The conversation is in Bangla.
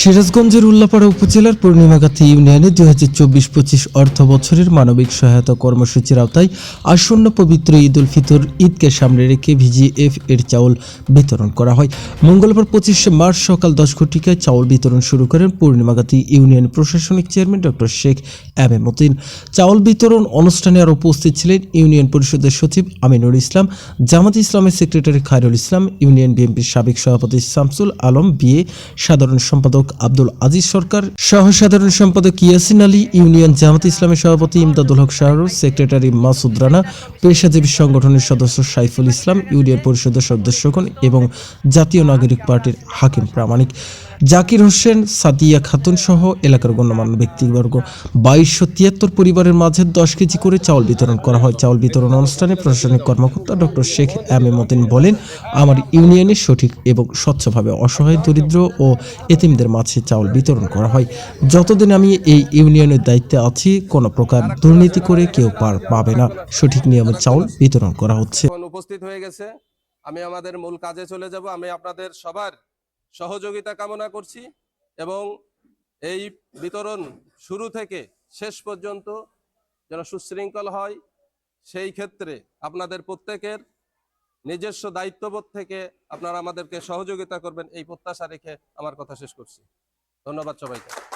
সিরাজগঞ্জের উল্লাপাড়া উপজেলার পূর্ণিমাগাথী ইউনিয়নে দুই হাজার চব্বিশ পঁচিশ অর্থ বছরের মানবিক সহায়তা কর্মসূচির আওতায় আসন্ন পবিত্র ঈদ উল ফিতর ঈদকে সামনে রেখে ভিজিএফ এর চাউল বিতরণ করা হয়। মঙ্গলবার পঁচিশে মার্চ সকাল দশ ঘটিকায় চাউল বিতরণ শুরু করেন পূর্ণিমাগাথী ইউনিয়ন প্রশাসনিক chairman doctor Sheikh M A Matin. চাউল বিতরণ অনুষ্ঠানে আর উপস্থিত ছিলেন ইউনিয়ন পরিষদের সচিব আমিনুল ইসলাম, জামাত ইসলামের সেক্রেটারি খায়রুল ইসলাম, ইউনিয়ন বিএনপির সাবেক সভাপতি শামসুল আলম, বিএ সাধারণ সম্পাদক আব্দুল আজিজ সরকার সহ সাধারণ সম্পাদক ইয়াসিন আলী, ইউনিয়ন জামাত ইসলামের সভাপতি ইমদাদুল হক শাহরুর, সেক্রেটারি মাসুদ রানা, পেশাজীবী সংগঠনের সদস্য সাইফুল ইসলাম, ইউনিয়ন পরিষদের সদস্যগণ এবং জাতীয় নাগরিক পার্টির হাকিম প্রামাণিক। জাকির হোসেন, সাদিয়া খাতুন সহ এলাকার গণ্যমান্য ব্যক্তিবর্গ। বাইশশো তিয়াত্তর পরিবারের মাঝে দশ কেজি করে চাউল বিতরণ করা হয়। চাউল বিতরণ অনুষ্ঠানে প্রশাসনিক কর্মকর্তা doctor Sheikh M A Matin বলেন, আমার ইউনিয়নে সঠিক এবং স্বচ্ছভাবে অসহায়, দরিদ্র ও এতিমদের মাঝে চাউল বিতরণ করা হয়। যতদিন আমি এই ইউনিয়নের দায়িত্বে আছি, কোনো প্রকার দুর্নীতি করে কেউ পার পাবে না। সঠিক নিয়মে চাউল বিতরণ করা হচ্ছে। উপস্থিত হয়ে গেছে। আমি আমাদের মূল কাজে চলে যাব। আমি আপনাদের সবার সহযোগিতা কামনা করছি এবং এই বিতরণ শুরু থেকে শেষ পর্যন্ত যেন সুশৃঙ্খল হয়, সেই ক্ষেত্রে আপনাদের প্রত্যেকের নিজস্ব দায়িত্ববোধ থেকে আপনারা আমাদেরকে সহযোগিতা করবেন, এই প্রত্যাশা রেখে আমার কথা শেষ করছি। ধন্যবাদ সবাইকে।